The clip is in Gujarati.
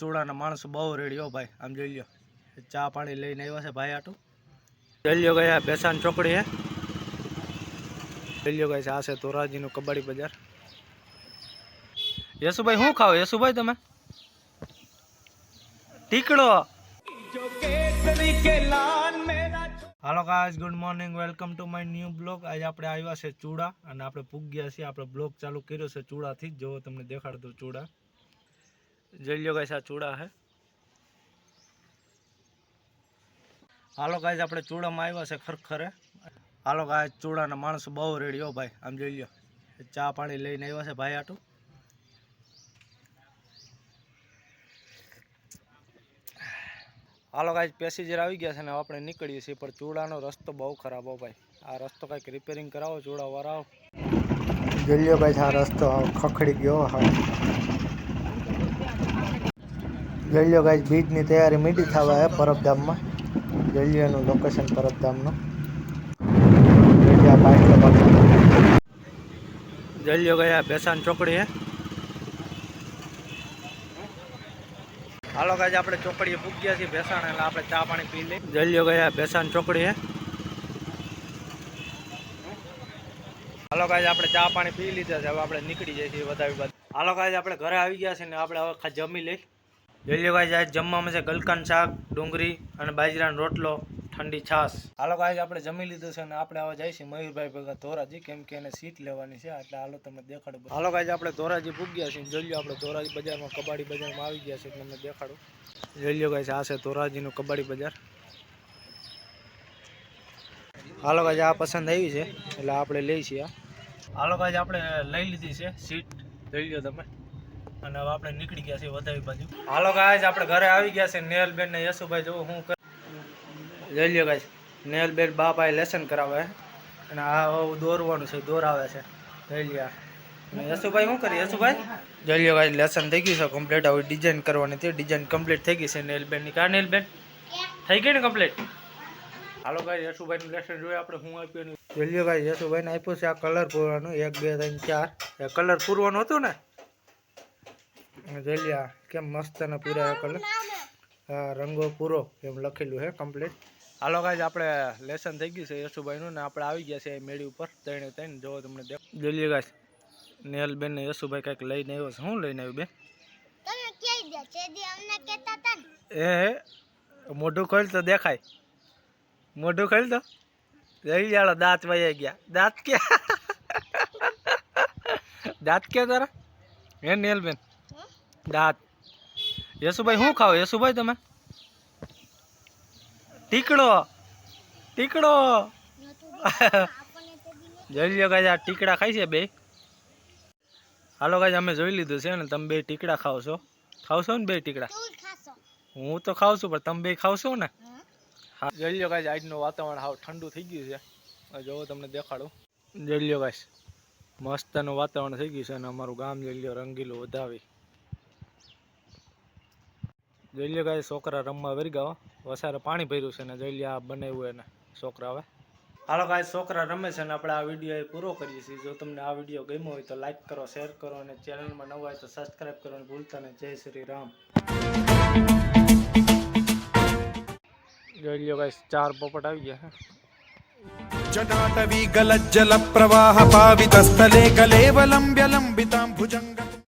ચૂડાના માણસો બહુ રેડ્યો ભાઈ. આમ જોઈ લો ચા પાણી લઈને આવ્યા છે ભાઈ આટું. જોઈ લો ગયા બેસાન ચોકડી હે. જોઈ લો ગયા છે આ છે ધોરાજીનું કબડ્ડી બજાર. યશુભાઈ, શું ખાવ? યશુભાઈ, તમે? ટીકડો hello guys, good morning. Welcome to my new blog. આજે આપણે આવ્યા છે ચૂડા અને આપણે પૂગ્યા છીએ. આપણે બ્લોગ ચાલુ કર્યો છે ચૂડાથી. જો તમને દેખાડતો ચૂડા. જોઈ લ્યો ગાઈસ, આ ચૂડા છે હાલો ગાઈસ, આપણે ચૂડામાં આવ્યા છે ખરખરે. હાલો ગાઈસ, ચૂડાના માણસો બહુ રેડી હો ભાઈ. આમ જોઈ લ્યો ચા પાણી લઈને આવ્યા છે ભાઈ આટું. હાલો કાંઈ પેસેન્જર આવી ગયા છે ને આપણે નીકળીએ છીએ, પણ ચૂડાનો રસ્તો બહુ ખરાબ હો ભાઈ. આ રસ્તો કાંઈક રિપેરિંગ કરાવો ચૂડા વરાવો જોઈ લો ભાઈ આ રસ્તો ખખડી ગયો, હા. જોઈ ગાય બીજની તૈયારી મીઠી થવા હે પરબધામમાં. જલ્યોનું લોકેશન પરબધામનું. જોઈ લ્યો આ બાઈક લગાવવાનું. જોઈ લ્યો ગયા બેસાન ચોકડી હે. હાલો ગાજ આપણે ચોકડીએ પૂગ્યા છીએ બેસાણ, એટલે આપણે ચા પાણી પી લઈએ. જોઈ લ્યો ગયા બેસાન ચોકડી હે. હાલો ગાજ આપણે ચા પાણી પી લીધા છે, હવે આપણે નીકળી જઈએ છીએ વધારે બધા હાલો ગાય આપણે ઘરે આવી ગયા છીએ ને, આપણે હવે જમી લઈ જોઈ ગાજ આજ જમવામાં છે ગલકાન શાક, ડુંગળી અને બાજરાનો રોટલો, ઠંડી છાશ. હાલો ગાજ આપણે જમી લીધું છે અને આપણે હવે જઈશું મયુરભાઈ ભેગા ધોરાજી, કેમ કે એને સીટ લેવાની છે, એટલે હાલો તમને દેખાડું હાલો ગાજ આપણે ધોરાજી પૂગ્યા છીએ. જોઈ લો આપણે ધોરાજી બજારમાં, કબાડી બજારમાં આવી ગયા છે તમને દેખાડું. જોઈ લો આ છે ધોરાજીનું કબાડી બજાર. હાલો ગાઈસ આ પસંદ આવી છે, એટલે આપણે લઈ છીએ. હાલો આજે આપણે લઈ લીધી છે સીટ. જોઈ લ્યો તમે. અને હવે આપણે નીકળી ગયા છીએ વધાવી બાજુ. હાલો ગાય આપણે ઘરે આવી ગયા છે નેહલબેન ને યશુભાઈ જો હું જોઈ લ્યો ગાઈસ નેહલબેન બાપાએ લેસન કરાવે. અને આ દોરવાનું છે, દોરાવે છે. જોઈ લ્યા યશુભાઈ, શું કરી યશુભાઈ? જોઈ લ્યો ગાય લેસન થઈ ગયું છે કમ્પ્લીટ હવે ડિઝાઇન કરવાની હતી ડિઝાઇન કમ્પ્લીટ થઈ ગઈ છે નેલબેનની. કા નેલબેન? થઈ ગઈ ને કમ્પ્લીટ હાલો ભાઈ યશુભાઈ નું લેસન જોઈએ. આપણે શું આપ્યું એનું. જોઈ લ્યો ગાઈસ યશુભાઈ ને આપ્યું છે આ કલર પૂરવાનું. એક, બે, ત્રણ, ચાર. એ કલર પૂરવાનું હતું ને? જોઈ લ્યો કેમ મસ્ત અને પૂરા કલર? રંગો પૂરો એમ લખેલું છે કમ્પ્લીટ હાલો કાંઈ આપણે લેસન થઈ ગયું છે યશુભાઈનું ને આપણે આવી ગયા છે એ મેળી ઉપર ત્રણે ત્રણ. જો તમને જોઈ લ્યો ગાઈસ નેહલબેન ને યશુભાઈ કંઈક લઈને આવ્યો છે. શું લઈને આવ્યું બેન? તમે કહી દો છે દી અમને કહેતા હતા ને. એ મોઢું ખોલ તો દેખાય. મોઢું ખોલ તો. જઈ જાડો દાંત વયા ગયા. દાંત કે દાંત કે તારા? હે નેલબેન? દાંત યશુભાઈ શું ખાવ? યશુભાઈ તમે? ટીકડો. ટીકડો. જોઈ લ્યો કાંઈ આ ટીકડા ખાય છે બે. હાલો કાંઈ અમે જોઈ લીધું છે ને તમે બે ટીકડા ખાવ છો. ખાવ છો ને બે ટીકડા? હું તો ખાવ છું પણ તમે બે ખાવ છો ને? હા જોઈ લો કાંઈ આજનું વાતાવરણ હાવ ઠંડુ થઈ ગયું છે. જોવો તમને દેખાડું. જોઈ લો કાંઈ મસ્તનું વાતાવરણ થઈ ગયું છે અને અમારું ગામ જોઈ લો રંગીલું વધાવી. જોઈ લે ગાય છોકરા રમવા વરગાવા વસારે પાણી ભર્યું છે ને જોઈ લે આ બનાવ્યું એને છોકરા હવે. હાલો ગાય છોકરા રમે છે ને આપણે આ વીડિયો પૂરો કરીએ છીએ. જો તમને આ વીડિયો ગમ્યો હોય તો લાઇક કરો શેર કરો અને ચેનલમાં નવા હોય તો સબસ્ક્રાઈબ કરો અને ભૂલતા ને જય શ્રી રામ. જોઈ લો ગાઈસ ચાર પોપટ આવી ગયા જટાટવી ગલજ્જલ પ્રવાહ પાવિત સ્થલે કલેવલંબ્યલંબિતાં ભુજંગ